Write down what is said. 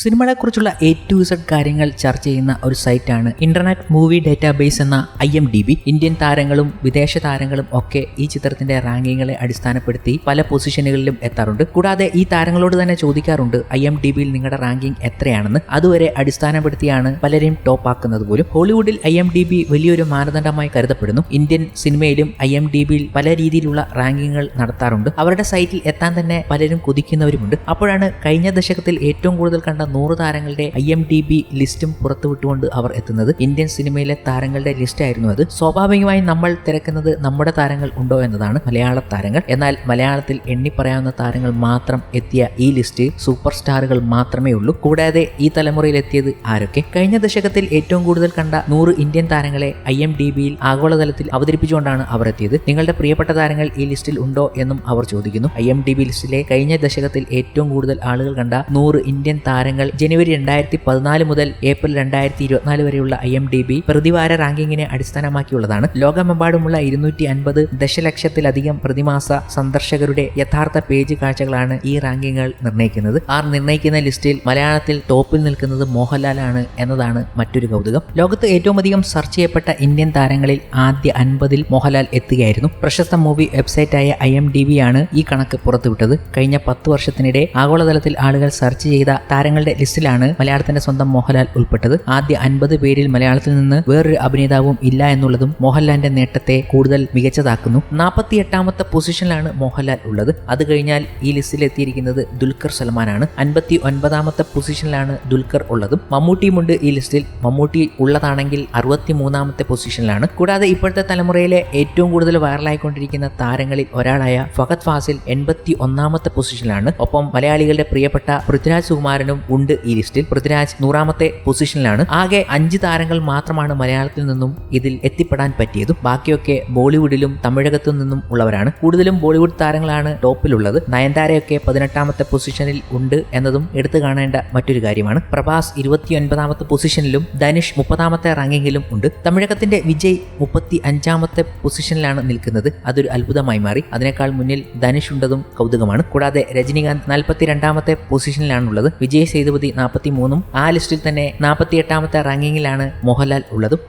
സിനിമകളെക്കുറിച്ചുള്ള A to Z കാര്യങ്ങൾ ചർച്ച ചെയ്യുന്ന ഒരു സൈറ്റാണ് ഇന്റർനെറ്റ് മൂവി ഡേറ്റാബേസ് എന്ന I M D B. Indian താരങ്ങളും വിദേശ താരങ്ങളും ഒക്കെ ഈ ചിത്രത്തിന്റെ റാങ്കിങ്ങുകളെ അടിസ്ഥാനപ്പെടുത്തി പല പൊസിഷനുകളിലും എത്താറുണ്ട്. കൂടാതെ ഈ താരങ്ങളോട് തന്നെ ചോദിക്കാറുണ്ട് ഐ എം ഡി ബിയിൽ നിങ്ങളുടെ റാങ്കിങ് എത്രയാണെന്ന്? അതുവരെ അടിസ്ഥാനപ്പെടുത്തിയാണ് പലരെയും ടോപ്പ് ആക്കുന്നത് പോലും. ഹോളിവുഡിൽ ഐ എം ഡി ബി വലിയൊരു മാനദണ്ഡമായി കരുതപ്പെടുന്നു. ഇന്ത്യൻ സിനിമയിലും ഐ എം ഡി ബിയിൽ പല രീതിയിലുള്ള റാങ്കിങ്ങുകൾ നടത്താറുണ്ട്. അവരുടെ സൈറ്റിൽ എത്താൻ തന്നെ പലരും കൊതിക്കുന്നവരുമുണ്ട്. അപ്പോഴാണ് കഴിഞ്ഞ ദശകത്തിൽ ഏറ്റവും കൂടുതൽ കണ്ട നൂറ് താരങ്ങളുടെ ഐ എം ഡി ബി ലിസ്റ്റും പുറത്തുവിട്ടുകൊണ്ട് അവർ എത്തുന്നത് ഇന്ത്യൻ സിനിമയിലെ താരങ്ങളുടെ ലിസ്റ്റ് ആയിരുന്നു അത്. സ്വാഭാവികമായും നമ്മൾ തിരക്കുന്നത് നമ്മുടെ താരങ്ങൾ ഉണ്ടോ എന്നതാണ് മലയാള താരങ്ങൾ. എന്നാൽ മലയാളത്തിൽ എണ്ണി പറയാവുന്ന താരങ്ങൾ മാത്രം എത്തിയ ഈ ലിസ്റ്റ് സൂപ്പർ സ്റ്റാറുകൾ മാത്രമേ ഉള്ളൂ. കൂടാതെ ഈ തലമുറയിൽ എത്തിയത് ആരൊക്കെ? കഴിഞ്ഞ ദശകത്തിൽ ഏറ്റവും കൂടുതൽ കണ്ട നൂറ് ഇന്ത്യൻ താരങ്ങളെ ഐ എം ഡി ബിയിൽ ആഗോളതലത്തിൽ അവതരിപ്പിച്ചുകൊണ്ടാണ് അവർ എത്തിയത്. നിങ്ങളുടെ പ്രിയപ്പെട്ട താരങ്ങൾ ഈ ലിസ്റ്റിൽ ഉണ്ടോ എന്നും അവർ ചോദിക്കുന്നു. ഐ എം ഡി ബി ലിസ്റ്റിലെ കഴിഞ്ഞ ദശകത്തിൽ ഏറ്റവും കൂടുതൽ ആളുകൾ കണ്ട നൂറ് ഇന്ത്യൻ താരങ്ങൾ ജനുവരി രണ്ടായിരത്തി പതിനാല് മുതൽ ഏപ്രിൽ രണ്ടായിരത്തി ഇരുപത്തിനാല് വരെയുള്ള ഐ എം ഡി ബി പ്രതിവാര റാങ്കിങ്ങിനെ അടിസ്ഥാനമാക്കിയുള്ളതാണ്. ലോകമെമ്പാടുമുള്ള ഇരുന്നൂറ്റി അൻപത് ദശലക്ഷത്തിലധികം പ്രതിമാസ സന്ദർശകരുടെ യഥാർത്ഥ പേജ് കാഴ്ചകളാണ് ഈ റാങ്കിങ്ങുകൾ നിർണയിക്കുന്നത്. ആർ നിർണയിക്കുന്ന ലിസ്റ്റിൽ മലയാളത്തിൽ ടോപ്പിൽ നിൽക്കുന്നത് മോഹൻലാലാണ് എന്നതാണ് മറ്റൊരു കൗതുകം. ലോകത്ത് ഏറ്റവും അധികം സെർച്ച് ചെയ്യപ്പെട്ട ഇന്ത്യൻ താരങ്ങളിൽ ആദ്യ അൻപതിൽ മോഹൻലാൽ എത്തുകയായിരുന്നു. പ്രശസ്ത മൂവി വെബ്സൈറ്റായ ഐ എം ഡി ബി ആണ് ഈ കണക്ക് പുറത്തുവിട്ടത്. കഴിഞ്ഞ പത്ത് വർഷത്തിനിടെ ആഗോളതലത്തിൽ ആളുകൾ സെർച്ച് ചെയ്ത താരങ്ങളുടെ ലിസ്റ്റിലാണ് മലയാളത്തിന്റെ സ്വന്തം മോഹൻലാൽ ഉൾപ്പെട്ടത്. ആദ്യ അൻപത് പേരിൽ മലയാളത്തിൽ നിന്ന് വേറൊരു അഭിനേതാവും ഇല്ല എന്നുള്ളതും മോഹൻലാലിന്റെ നേട്ടത്തെ കൂടുതൽ മികച്ചതാക്കുന്നു. നാൽപ്പത്തി എട്ടാമത്തെ പൊസിഷനിലാണ് മോഹൻലാൽ ഉള്ളത്. അത് കഴിഞ്ഞാൽ ഈ ലിസ്റ്റിൽ എത്തിയിരിക്കുന്നത് ദുൽഖർ സൽമാനാണ്. അൻപത്തി ഒൻപതാമത്തെ പൊസിഷനിലാണ് ദുൽഖർ ഉള്ളതും. മമ്മൂട്ടിയുമുണ്ട് ഈ ലിസ്റ്റിൽ. മമ്മൂട്ടി ഉള്ളതാണെങ്കിൽ അറുപത്തി മൂന്നാമത്തെ പൊസിഷനിലാണ്. കൂടാതെ ഇപ്പോഴത്തെ തലമുറയിലെ ഏറ്റവും കൂടുതൽ വൈറലായിക്കൊണ്ടിരിക്കുന്ന താരങ്ങളിൽ ഒരാളായ ഫഹദ് ഫാസിൽ എൺപത്തി ഒന്നാമത്തെ പൊസിഷനിലാണ്. ഒപ്പം മലയാളികളുടെ പ്രിയപ്പെട്ട പൃഥ്വിരാജ് സുകുമാരനും ഉണ്ട് ഈ ലിസ്റ്റിൽ. പൃഥ്വിരാജ് നൂറാമത്തെ പൊസിഷനിലാണ്. ആകെ അഞ്ച് താരങ്ങൾ മാത്രമാണ് മലയാളത്തിൽ നിന്നും ഇതിൽ എത്തിപ്പെടാൻ പറ്റിയതും. ബാക്കിയൊക്കെ ബോളിവുഡിലും തമിഴകത്തു നിന്നും ഉള്ളവരാണ്. കൂടുതലും ബോളിവുഡ് താരങ്ങളാണ് ടോപ്പിലുള്ളത്. നയൻതാരയൊക്കെ പതിനെട്ടാമത്തെ പൊസിഷനിൽ ഉണ്ട് എന്നതും എടുത്തു കാണേണ്ട മറ്റൊരു കാര്യമാണ്. പ്രഭാസ് ഇരുപത്തിയൊൻപതാമത്തെ പൊസിഷനിലും ധനുഷ് മുപ്പതാമത്തെ റാങ്കിങ്ങിലും ഉണ്ട്. തമിഴകത്തിന്റെ വിജയ് മുപ്പത്തി അഞ്ചാമത്തെ പൊസിഷനിലാണ് നിൽക്കുന്നത്. അതൊരു അത്ഭുതമായി മാറി. അതിനേക്കാൾ മുന്നിൽ ധനുഷ് ഉണ്ടതും കൗതുകമാണ്. കൂടാതെ രജനികാന്ത് നാൽപ്പത്തി രണ്ടാമത്തെ പൊസിഷനിലാണുള്ളത്. വിജയ് സേതുപതി നാൽപ്പത്തി മൂന്നും ആ ലിസ്റ്റിൽ തന്നെ നാൽപ്പത്തി എട്ടാമത്തെ റാങ്കിങ്ങിലാണ് മോഹൻലാൽ ഉള്ളതും